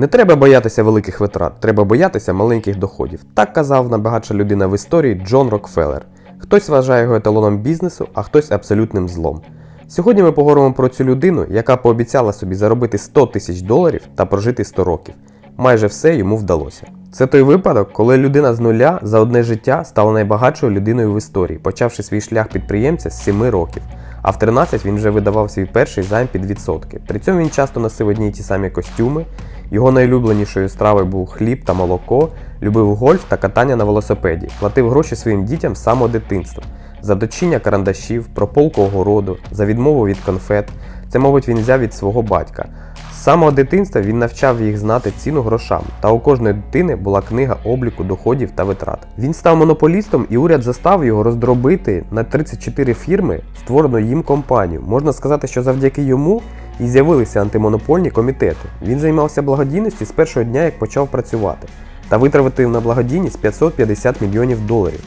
Не треба боятися великих витрат, треба боятися маленьких доходів. Так казав найбагатша людина в історії Джон Рокфеллер. Хтось вважає його еталоном бізнесу, а хтось абсолютним злом. Сьогодні ми поговоримо про цю людину, яка пообіцяла собі заробити 100 тисяч доларів та прожити 100 років. Майже все йому вдалося. Це той випадок, коли людина з нуля за одне життя стала найбагатшою людиною в історії, почавши свій шлях підприємця з 7 років. А в 13 він вже видавав свій перший займ під відсотки. При цьому він часто носив одні й ті самі костюми. Його найулюбленішою стравою був хліб та молоко, любив гольф та катання на велосипеді, платив гроші своїм дітям з самого дитинства, за дочиння карандашів, прополку огороду, за відмову від конфет. Це, мабуть, він взяв від свого батька. З самого дитинства він навчав їх знати ціну грошам, та у кожної дитини була книга обліку доходів та витрат. Він став монополістом, і уряд заставив його роздробити на 34 фірми створену їм компанію. Можна сказати, що завдяки йому і з'явилися антимонопольні комітети. Він займався благодійністю з першого дня, як почав працювати, та витратив на благодійність 550 мільйонів доларів.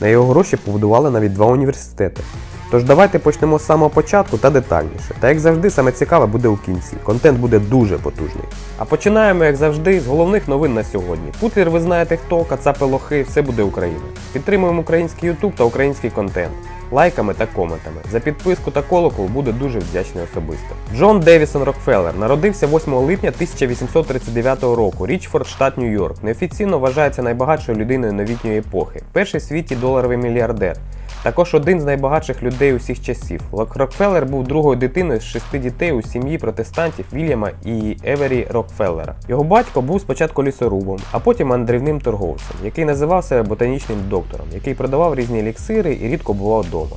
На його гроші побудували навіть два університети. Тож давайте почнемо з самого початку та детальніше. Та як завжди, саме цікаве буде у кінці. Контент буде дуже потужний. А починаємо, як завжди, з головних новин на сьогодні. Путлер, ви знаєте хто, кацапи лохи, все буде Україна. Підтримуємо український YouTube та український контент. Лайками та коментами. За підписку та колокол буде дуже вдячний особисто. Джон Девісон Рокфеллер народився 8 липня 1839 року, Річфорд, штат Нью-Йорк. Неофіційно вважається найбагатшою людиною новітньої епохи. Перший світі доларовий мільярдер. Також один з найбагатших людей усіх часів. Рокфеллер був другою дитиною з шести дітей у сім'ї протестантів Вільяма і Евері Рокфеллера. Його батько був спочатку лісорубом, а потім мандрівним торговцем, який називав себе ботанічним доктором, який продавав різні еліксири і рідко бував вдома.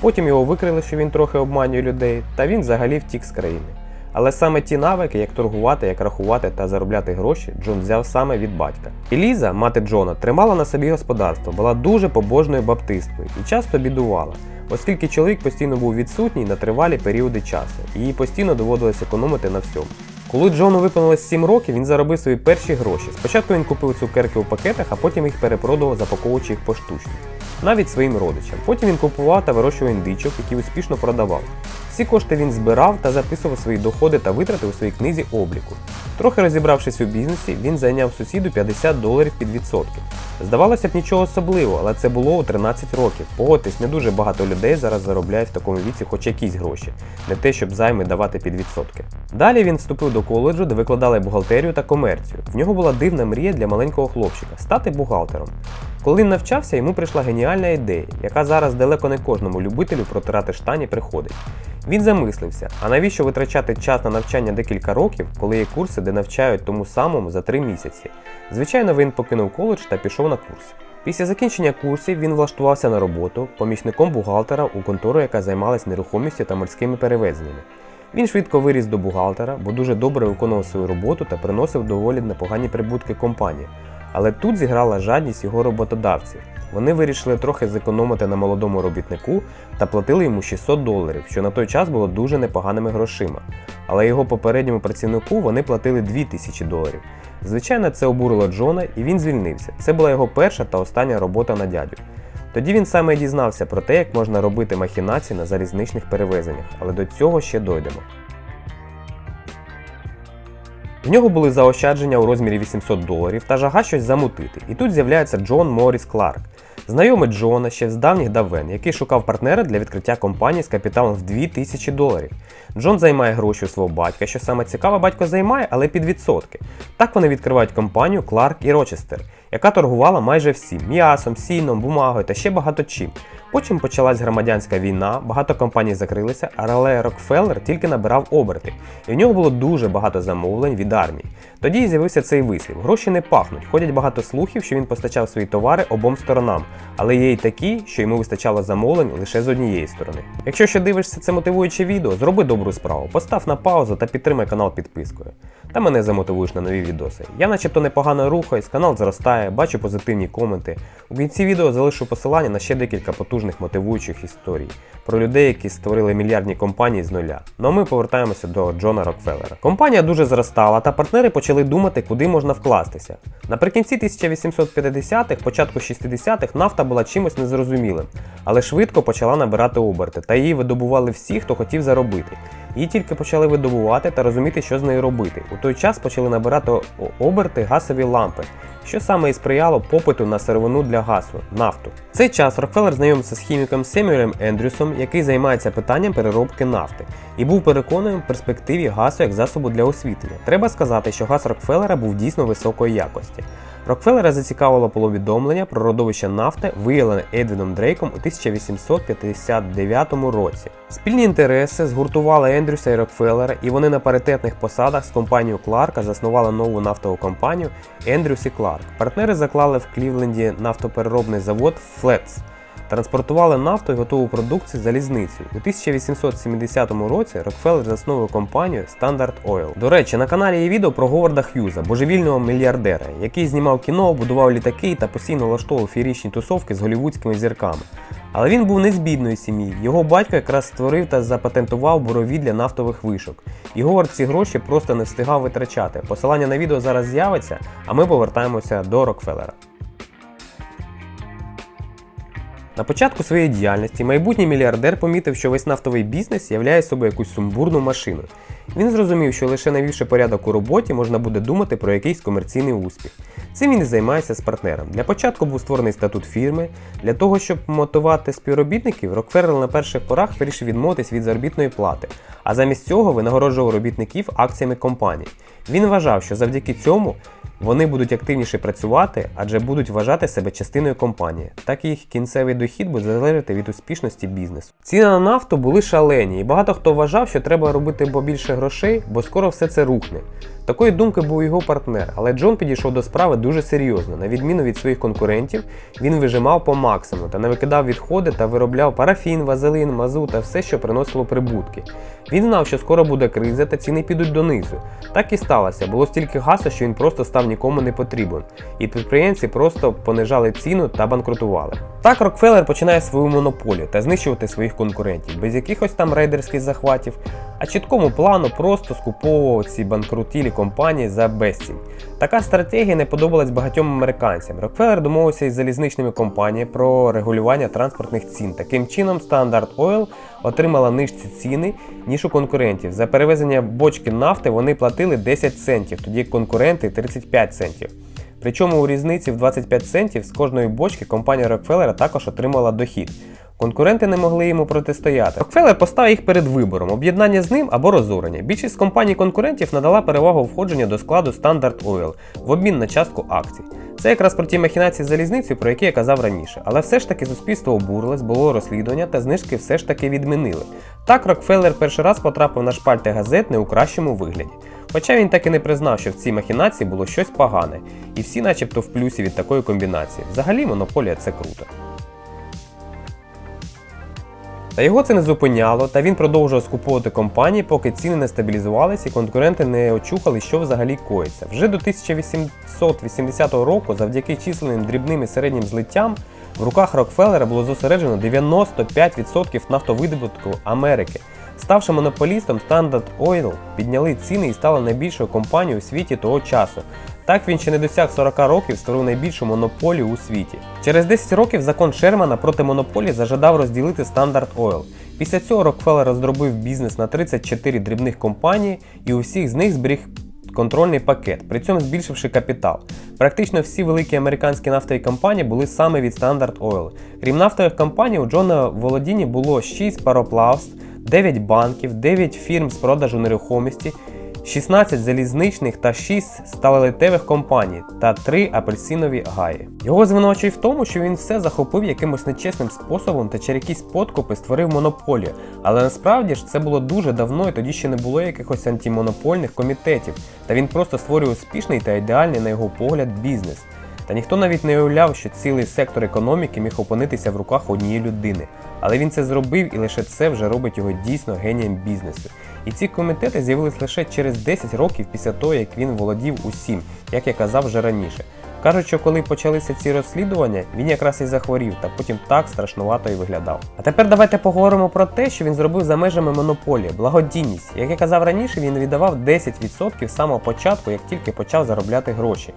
Потім його викрили, що він трохи обманює людей, та він взагалі втік з країни. Але саме ті навики, як торгувати, як рахувати та заробляти гроші, Джон взяв саме від батька. Еліза, мати Джона, тримала на собі господарство, була дуже побожною баптисткою і часто бідувала, оскільки чоловік постійно був відсутній на тривалі періоди часу, і їй постійно доводилось економити на всьому. Коли Джону виповнилось 7 років, він заробив свої перші гроші. Спочатку він купив цукерки у пакетах, а потім їх перепродував, запаковуючи їх поштучно. Навіть своїм родичам. Потім він купував та вирощував індичок, які успішно продавав. Всі кошти він збирав та записував свої доходи та витрати у своїй книзі обліку. Трохи розібравшись у бізнесі, він зайняв сусіду 50 доларів під відсотки. Здавалося б, нічого особливого, але це було у 13 років. Погодьтесь, не дуже багато людей зараз заробляють в такому віці хоч якісь гроші, не те, щоб займи давати під відсотки. Далі він вступив до коледжу, де викладали бухгалтерію та комерцію. В нього була дивна мрія для маленького хлопчика стати бухгалтером. Коли навчався, йому прийшла геніальна ідея, яка зараз далеко не кожному любителю протирати штані приходить. Він замислився, а навіщо витрачати час на навчання декілька років, коли є курси, де навчають тому самому за три місяці. Звичайно, він покинув коледж та пішов на курс. Після закінчення курсів він влаштувався на роботу помічником бухгалтера у контору, яка займалась нерухомістю та морськими перевезеннями. Він швидко виріс до бухгалтера, бо дуже добре виконував свою роботу та приносив доволі непогані прибутки компанії. Але тут зіграла жадність його роботодавців. Вони вирішили трохи зекономити на молодому робітнику та платили йому 600 доларів, що на той час було дуже непоганими грошима. Але його попередньому працівнику вони платили 2000 доларів. Звичайно, це обурило Джона, і він звільнився. Це була його перша та остання робота на дядю. Тоді він саме дізнався про те, як можна робити махінації на залізничних перевезеннях, але до цього ще дойдемо. В нього були заощадження у розмірі 800 доларів та жага щось замутити. І тут з'являється Джон Моріс Кларк, знайомий Джона ще з давніх давен, який шукав партнера для відкриття компанії з капіталом в 2000 доларів. Джон займає гроші у свого батька, що саме цікаве, батько займає, але під відсотки. Так вони відкривають компанію Кларк і Рочестер, яка торгувала майже всім м'ясом, сіном, бумагою та ще багато чим. Потім почалась громадянська війна, багато компаній закрилися, але Рокфеллер тільки набирав оберти, і в нього було дуже багато замовлень від армії. Тоді і з'явився цей вислів: гроші не пахнуть. Ходять багато слухів, що він постачав свої товари обом сторонам, але є й такі, що йому вистачало замовлень лише з однієї сторони. Якщо ще дивишся це мотивуюче відео, зроби добру справу, постав на паузу та підтримай канал підпискою. Та мене замотивуєш на нові відоси. Я начебто непогано рухаюсь, канал зростає, бачу позитивні коменти. У кінці відео залишу посилання на ще декілька потужних мотивуючих історій про людей, які створили мільярдні компанії з нуля. Ну а ми повертаємося до Джона Рокфеллера. Компанія дуже зростала, та партнери почали думати, куди можна вкластися. Наприкінці 1850-х, початку 60-х нафта була чимось незрозумілим, але швидко почала набирати оберти, та її видобували всі, хто хотів заробити. Її тільки почали видобувати та розуміти, що з нею робити. У той час почали набирати оберти газові лампи, що саме і сприяло попиту на сировину для газу нафту. В цей час Рокфеллер знайомився з хіміком Семюелем Ендрюсом, який займається питанням переробки нафти, і був переконаний в перспективі газу як засобу для освітлення. Треба сказати, що газ Рокфеллера був дійсно високої якості. Рокфеллера зацікавило повідомлення про родовище нафти, виявлене Едвіном Дрейком у 1859 році. Спільні інтереси згуртували Ендрюса і Рокфеллера, і вони на паритетних посадах з компанією Кларка заснували нову нафтову компанію Ендрюс і Кларк. Партнери заклали в Клівленді нафтопереробний завод Флетс. Транспортували нафту і готову продукцію залізницею. У 1870 році Рокфеллер засновував компанію Standard Oil. До речі, на каналі є відео про Говарда Х'юза, божевільного мільярдера, який знімав кіно, будував літаки та постійно влаштовував феєрічні тусовки з голівудськими зірками. Але він був не з бідної сім'ї. Його батько якраз створив та запатентував бурові для нафтових вишок. І Говард ці гроші просто не встигав витрачати. Посилання на відео зараз з'явиться, а ми повертаємося до Рокфеллера. На початку своєї діяльності майбутній мільярдер помітив, що весь нафтовий бізнес являє собою якусь сумбурну машину. Він зрозумів, що лише навівши порядок у роботі, можна буде думати про якийсь комерційний успіх. Цим він і займається з партнером. Для початку був створений статут фірми. Для того, щоб мотивувати співробітників, Рокфеллер на перших порах вирішив відмовитись від заробітної плати, а замість цього винагороджував робітників акціями компанії. Він вважав, що завдяки цьому вони будуть активніше працювати, адже будуть вважати себе частиною компанії. Так їх кінцевий дохід буде залежати від успішності бізнесу. Ціни на нафту були шалені, і багато хто вважав, що треба робити побільше грошей, бо скоро все це рухне. Такої думки був його партнер, але Джон підійшов до справи дуже серйозно. На відміну від своїх конкурентів, він вижимав по максимуму та не викидав відходи та виробляв парафін, вазелин, мазут та все, що приносило прибутки. Він знав, що скоро буде криза та ціни підуть донизу. Так і сталося. Було стільки газу, що він просто став нікому не потрібен, і підприємці просто понижали ціну та банкрутували. Так Рокфеллер починає свою монополію та знищувати своїх конкурентів без якихось там рейдерських захватів, а чіткому плану просто скуповував ці банкрутілі компанії за безцінь. Така стратегія не подобалась багатьом американцям. Рокфеллер домовився із залізничними компаніями про регулювання транспортних цін. Таким чином, Standard Oil отримала нижчі ціни, ніж у конкурентів. За перевезення бочки нафти вони платили 10 центів, тоді конкуренти 35 центів. Причому у різниці в 25 центів з кожної бочки компанія Рокфеллера також отримала дохід. Конкуренти не могли йому протистояти. Рокфеллер поставив їх перед вибором: об'єднання з ним або розорення. Більшість компаній конкурентів надала перевагу входження до складу Standard Oil в обмін на частку акцій. Це якраз про ті махінації з залізницею, про які я казав раніше. Але все ж таки суспільство обурилось, було розслідування та знижки все ж таки відмінили. Так Рокфеллер перший раз потрапив на шпальти газет не у кращому вигляді. Хоча він так і не признав, що в цій махінації було щось погане, і всі начебто в плюсі від такої комбінації. Взагалі монополія це круто. Та його це не зупиняло, та він продовжував скуповувати компанії, поки ціни не стабілізувалися і конкуренти не очухали, що взагалі коїться. Вже до 1880 року, завдяки численним дрібним і середнім злиттям, в руках Рокфеллера було зосереджено 95% нафтовидобутку Америки. Ставши монополістом, Standard Oil підняли ціни і стали найбільшою компанією у світі того часу. Так він ще не досяг 40 років, створив найбільшу монополію у світі. Через 10 років закон Шермана проти монополії зажадав розділити Standard Oil. Після цього Рокфеллер роздробив бізнес на 34 дрібних компанії і у всіх з них зберіг контрольний пакет, при цьому збільшивши капітал. Практично всі великі американські нафтові компанії були саме від Standard Oil. Крім нафтових компаній, у Джона в володінні було 6 пароплавств, 9 банків, 9 фірм з продажу нерухомості, 16 залізничних та 6 сталелитевих компаній та 3 апельсинові гаї. Його звинувачують в тому, що він все захопив якимось нечесним способом та через якісь подкупи створив монополію. Але насправді ж це було дуже давно і тоді ще не було якихось антимонопольних комітетів, та він просто створює успішний та ідеальний, на його погляд, бізнес. Та ніхто навіть не уявляв, що цілий сектор економіки міг опинитися в руках однієї людини. Але він це зробив і лише це вже робить його дійсно генієм бізнесу. І ці комітети з'явились лише через 10 років після того, як він володів усім, як я казав вже раніше. Кажуть, що коли почалися ці розслідування, він якраз і захворів, та потім так страшнувато і виглядав. А тепер давайте поговоримо про те, що він зробив за межами монополії, благодійність. Як я казав раніше, він віддавав 10% з самого початку, як тільки почав заробляти гроші.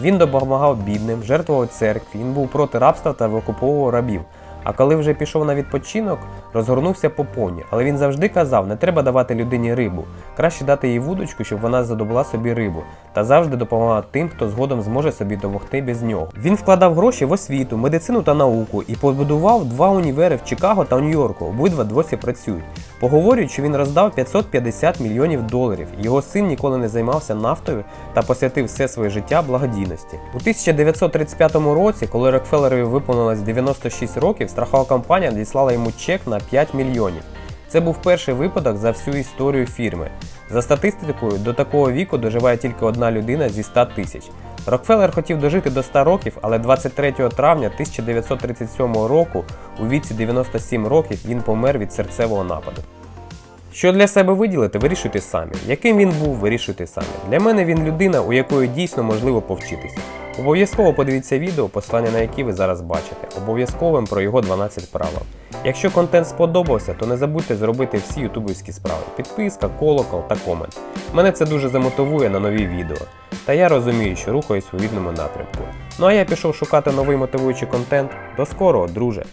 Він допомагав бідним, жертвував церкві, він був проти рабства та викуповував рабів. А коли вже пішов на відпочинок, розгорнувся по поні, Але він завжди казав, не треба давати людині рибу. Краще дати їй вудочку, щоб вона задобула собі рибу, та завжди допомагав тим, хто згодом зможе собі допомогти без нього. Він вкладав гроші в освіту, медицину та науку і побудував два універи в Чикаго та Нью-Йорку. Обидва досі працюють. Поговорюють, що він роздав 550 мільйонів доларів. Його син ніколи не займався нафтою та посвятив все своє життя благодійності. У 1935 році, коли Рокфеллерові виповнилось 96 років, страхова компанія надіслала йому чек на 5 мільйонів. Це був перший випадок за всю історію фірми. За статистикою, до такого віку доживає тільки одна людина зі 100 тисяч. Рокфеллер хотів дожити до 100 років, але 23 травня 1937 року, у віці 97 років, він помер від серцевого нападу. Що для себе виділити, вирішуйте самі. Яким він був, вирішуйте самі. Для мене він людина, у якої дійсно можливо повчитися. Обов'язково подивіться відео, послання на які ви зараз бачите. Обов'язковим про його 12 правил. Якщо контент сподобався, то не забудьте зробити всі ютубівські справи: підписка, колокол та комент. Мене це дуже замотивує на нові відео. Та я розумію, що рухаюсь у відному напрямку. Ну а я пішов шукати новий мотивуючий контент. До скорого, друже!